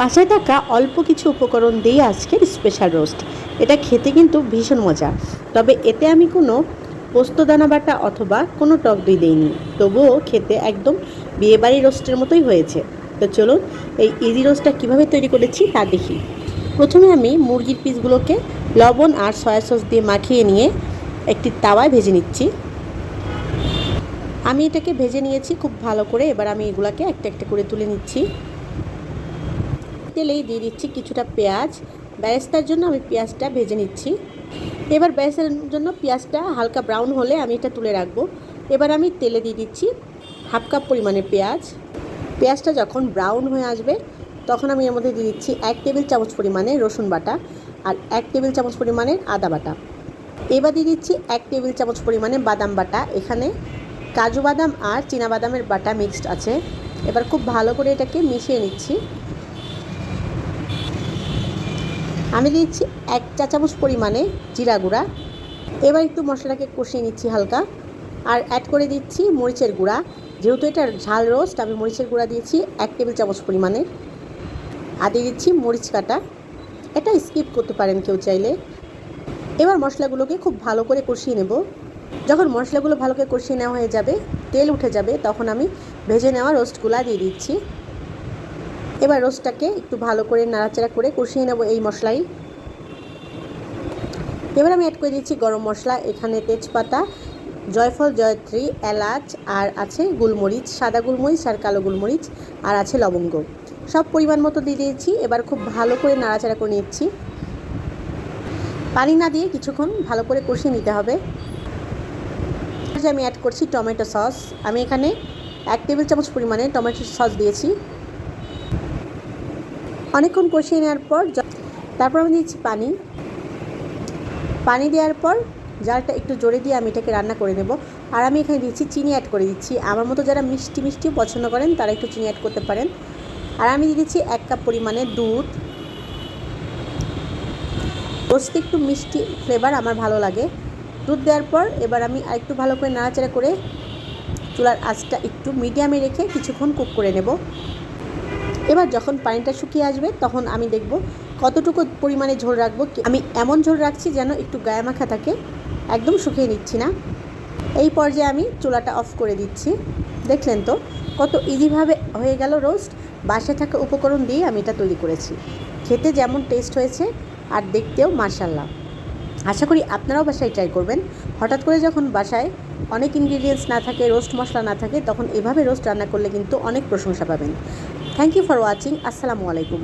বাসায় থাকা অল্প কিছু উপকরণ দিয়ে আজকের স্পেশাল রোস্ট এটা খেতে কিন্তু ভীষণ মজা। তবে এতে আমি কোনো পোস্তদানা বাটা অথবা কোনো টক দই দিইনি। তবুও খেতে একদম বিয়েবাড়ি রোস্টের মতোই হয়েছে। তো চলুন, এই ইজি রোস্টটা কীভাবে তৈরি করেছি তা দেখি। প্রথমে আমি মুরগির পিসগুলোকে লবণ আর সয়া সস দিয়ে মাখিয়ে নিয়ে একটি তাওয়ায় ভেজে নিচ্ছি। আমি এটাকে ভেজে নিয়েছি খুব ভালো করে। এবার আমি এগুলাকে একটা একটা করে তুলে নিচ্ছি। তেলেই দিয়ে দিচ্ছি কিছুটা পেঁয়াজ। ব্যারেস্তার জন্য আমি পেঁয়াজটা ভেজে নিচ্ছি। এবার ব্যারেস্তার জন্য পেঁয়াজটা হালকা ব্রাউন হলে আমি এটা তুলে রাখব। এবার আমি তেলে দিয়ে দিচ্ছি হাফ কাপ পরিমাণে পেঁয়াজ। পেঁয়াজটা যখন ব্রাউন হয়ে আসবে, তখন আমি এর মধ্যে দিয়ে দিচ্ছি এক টেবিল চামচ পরিমাণে রসুন বাটা আর এক টেবিল চামচ পরিমাণের আদা বাটা। এবার দিয়ে দিচ্ছি এক টেবিল চামচ পরিমাণে বাদাম বাটা। এখানে কাজু বাদাম আর চীনা বাদামের বাটা মিক্সড আছে। এবার খুব ভালো করে এটাকে মিশিয়ে নিচ্ছি। আমি দিচ্ছি এক চা চামচ পরিমাণে জিরা গুঁড়া। এবার একটু মশলাটাকে কষিয়ে নিচ্ছি হালকা। আর অ্যাড করে দিচ্ছি মরিচের গুঁড়া। যেহেতু এটা ঝাল রোস্ট আমি মরিচের গুঁড়া দিয়েছি এক টেবিল চামচ পরিমাণে। আর দিয়ে দিচ্ছি মরিচ কাটা। এটা স্কিপ করতে পারেন কেউ চাইলে। এবার মশলাগুলোকে খুব ভালো করে কষিয়ে নেব। যখন মশলাগুলো ভালো করে কষিয়ে নেওয়া হয়ে যাবে, তেল উঠে যাবে, তখন আমি ভেজে নেওয়া রোস্টগুলা দিয়ে দিচ্ছি। এবার রোস্টটাকে একটু ভালো করে নাড়াচাড়া করে কষিয়ে নেব এই মশলাই। এবার আমি অ্যাড করে দিচ্ছি গরম মশলা, এখানে তেজপাতা, জয়ফল, জয়ত্রী, এলাচ, আর আছে গুলমরিচ, সাদা গুলমরিচ আর কালো গুলমরিচ, আর আছে লবঙ্গ। সব পরিমাণ মতো দিয়ে দিয়েছি, এবার খুব ভালো করে নাড়াচাড়া করে নিচ্ছি। পানি না দিয়ে কিছুক্ষণ ভালো করে কষিয়ে নিতে হবে। আমি অ্যাড করছি টমেটো সস, আমি এখানে এক টেবিল চামচ পরিমাণে টমেটো সস দিয়েছি। অনেকক্ষণ কষিয়ে নেওয়ার পর তারপর আমি দিচ্ছি পানি। পানি দেওয়ার পর জালটা একটু জোরে দিয়ে আমি এটাকে রান্না করে নেব। আর আমি এখানে দিচ্ছি চিনি অ্যাড করে দিচ্ছি। আমার মতো যারা মিষ্টি মিষ্টিও পছন্দ করেন, তারা একটু চিনি অ্যাড করতে পারেন। আর আমি দিয়ে দিচ্ছি এক কাপ পরিমাণে দুধ। রোস্টে একটু মিষ্টি ফ্লেভার আমার ভালো লাগে। দুধ দেওয়ার পর এবার আমি আরেকটু ভালো করে নাড়াচাড়া করে চুলার আঁচটা একটু মিডিয়ামে রেখে কিছুক্ষণ কুক করে নেব। এবার যখন পানিটা শুকিয়ে আসবে, তখন আমি দেখব কতটুকু পরিমাণে ঝোল রাখব। আমি এমন ঝোল রাখছি যেন একটু গায়ে মাখা থাকে। একদম শুকিয়ে নিচ্ছি না। এই পর্যায়ে আমি চুলাটা অফ করে দিচ্ছি। দেখলেন তো, কত ইজিভাবে হয়ে গেল রোস্ট বাসায় থাকা উপকরণ দিয়ে আমি এটা তৈরি করেছি। খেতে যেমন টেস্ট হয়েছে আর দেখতেও মার্শাল্লাহ আশা করি আপনারাও বাসায় ট্রাই করবেন। হঠাৎ করে যখন বাসায় অনেক ইনগ্রিডিয়েন্টস না থাকে রোস্ট মশলা না থাকে, তখন এভাবে রোস্ট রান্না করলে কিন্তু অনেক প্রশংসা পাবেন। থ্যাংক ইউ ফর ওয়াচিং আসসালামু আলাইকুম